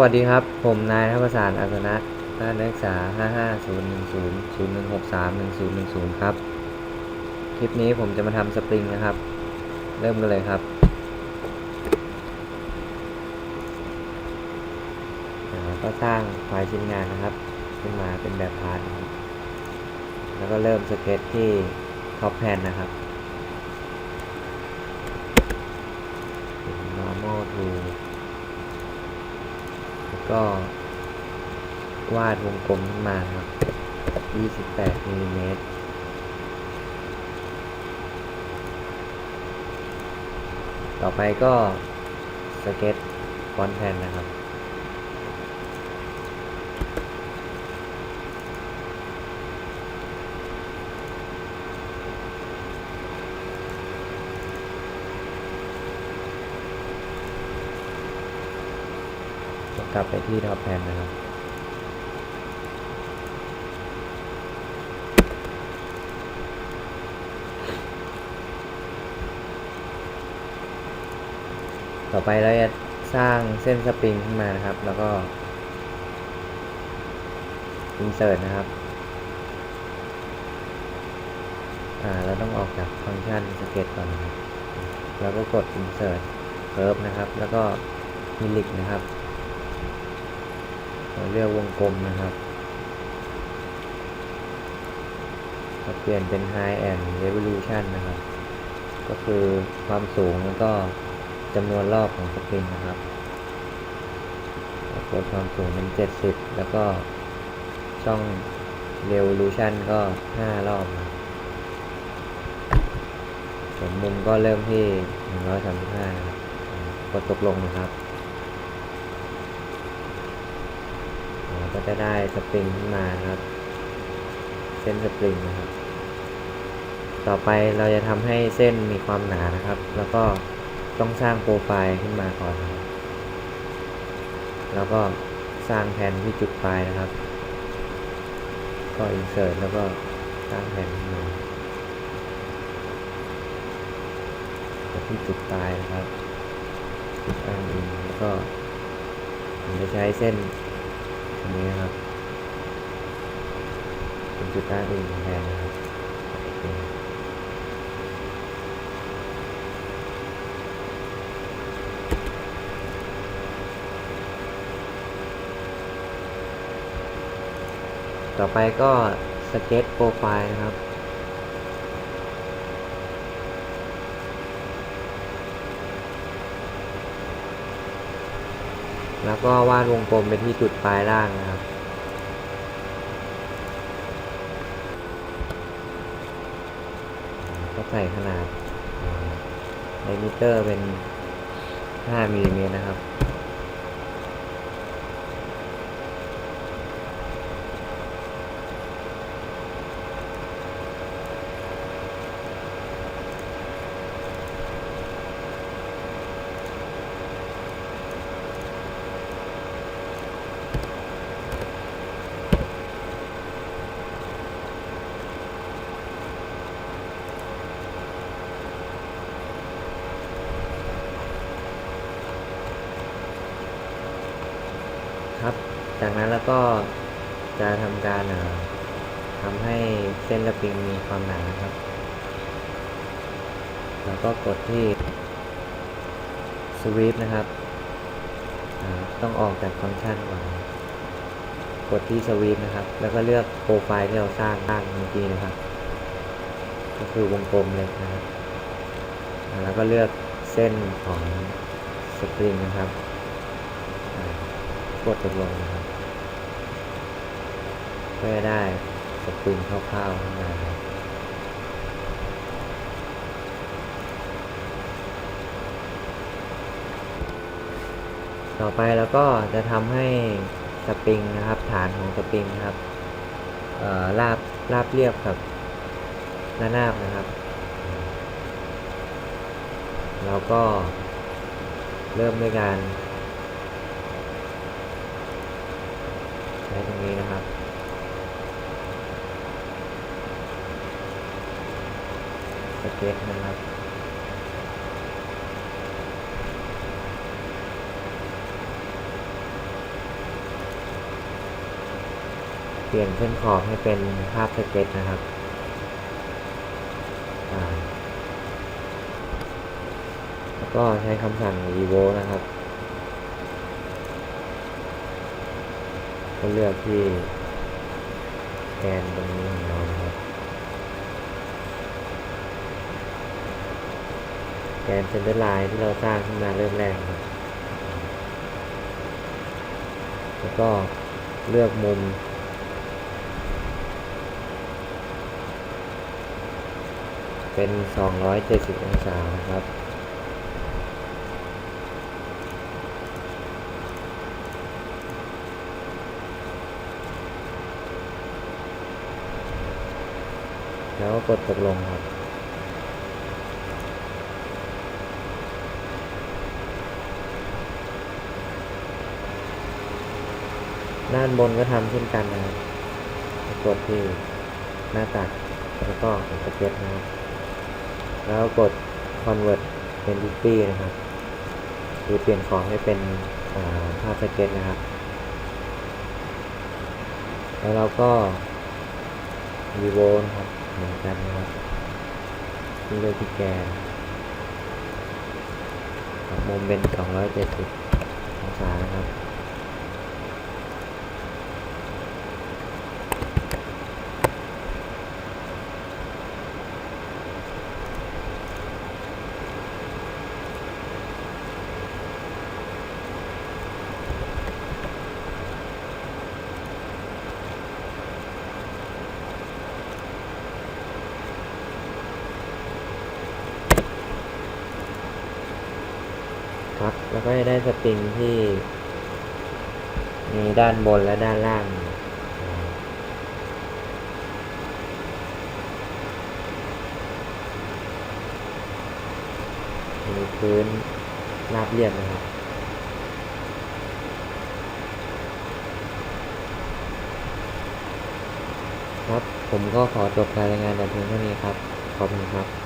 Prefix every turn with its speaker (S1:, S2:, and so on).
S1: วัสดีครับ ผมนายทัพประสานอัศนะด้านนักศึกษา 55010 0163 1010ครับ คลิปนี้ผมจะมาทำสปริงนะครับ เริ่มกันเลยครับ ก็สร้างไฟล์ชิ้นงานนะครับ ขึ้นมาเป็นแบบพาร์ทนะครับแล้วก็เริ่มสเก็ตที่ท็อปแพนนะครับ normal to แล้ว ก็วาดวงกลมขึ้นมาครับ 28มิลลิเมตรต่อไปก็สเก็ตฟอนต์แพนนะครับ กลับไปที่ท็อปแพนนะครับ ต่อไปเราจะสร้างเส้นสปริงขึ้นมานะครับ แล้วก็ insert นะครับ อ่าเราต้องออกจากฟังก์ชันสเก็ตก่อนนะครับ แล้วก็กด insert curve นะครับ แล้วก็ helix นะครับ เราเลือกวงกลมนะครับเราเปลี่ยนเป็น high and revolution นะครับ ก็คือความสูงแล้วก็จำนวนรอบของสปริงนะครับกดความสูงเป็น 70 แล้วก็ช่อง revolution ก็ 5 รอบนะครับส่วนมุมก็เริ่มที่ 135นะครับกดตกลงนะครับ เรา ก็จะได้สปริงขึ้นมานะครับ เส้นสปริงนะครับ ต่อไปเราจะทำให้เส้นมีความหนานะครับ แล้วก็ต้องสร้างโปรไฟล์ขึ้นมาก่อนแล้วก็สร้างแผ่นที่จุดปลายนะครับ ก็ insert แล้วก็สร้างแผ่นขึ้นมาที่จุดปลายนะครับจุดอ้างอิงแล้วก็ผมจะใช้เส้น อันนี้ครับเป็นจุดอ้างอิงแทนนะครับต่อไปก็สเก็ตโปรไฟล์นะครับ แล้วก็วาดวงกลมไปที่จุดปลายล่างนะครับ ก็ใส่ขนาดไดมิเตอร์เป็น 5มิลลิเมตรนะครับ ครับ จากนั้นแล้วก็จะทำการทำให้เส้นสปริงมีความหนาครับ แล้วก็กดที่สวีปนะครับต้องออกจากฟังก์ชันก่อนกดที่สวีปนะครับ แล้วก็เลือกโปรไฟล์ที่เราสร้างตั้งเมื่อกี้นะครับ ก็คือวงกลมเลยนะครับ แล้วก็เลือกเส้นของสปริงนะครับ กดตกลงนะครับเพื่อได้สปริงคร่าวๆขึ้นมาครับต่อไปแล้วก็จะทำให้สปริงนะครับ ฐานของสปริงนะครับราบราบเรียบกับระนาบนะครับ แล้วก็เริ่มด้วยการ ในตรงนี้นะครับ สเก็ตนะครับเปลี่ยนเส้นขอบให้เป็นภาพสเก็ตนะครับก็ใช้คำสั่ง evo นะครับ ก็เลือกที่แกนตรงนี้ของเรานะครับแกนเซนเตอร์ไลน์ที่เราสร้างขึ้นมาเริ่มแรกครับแล้วก็เลือกมุม เป็น 270 องศานะครับ แล้วก็กดตกลงครับ ด้านบนก็ทำเช่นกันนะครับกดที่หน้าตัดแล้วก็สเก็ตนะครับ แล้วกด convert entity นะครับคือเปลี่ยนของให้เป็นภาพสเก็ตนะครับ แล้วเราก็ vivo นะครับ เหมือนกันนะครับนี่เลยที่แกมุมเป็น 270องศานะครับ ครับแล้วก็จะได้สปริงที่มีด้านบนและด้านล่าง มีพื้นราบเรียบนะครับครับ ผมก็ขอจบการรายงานแต่เพียงเท่านี้ครับ ขอบคุณครับ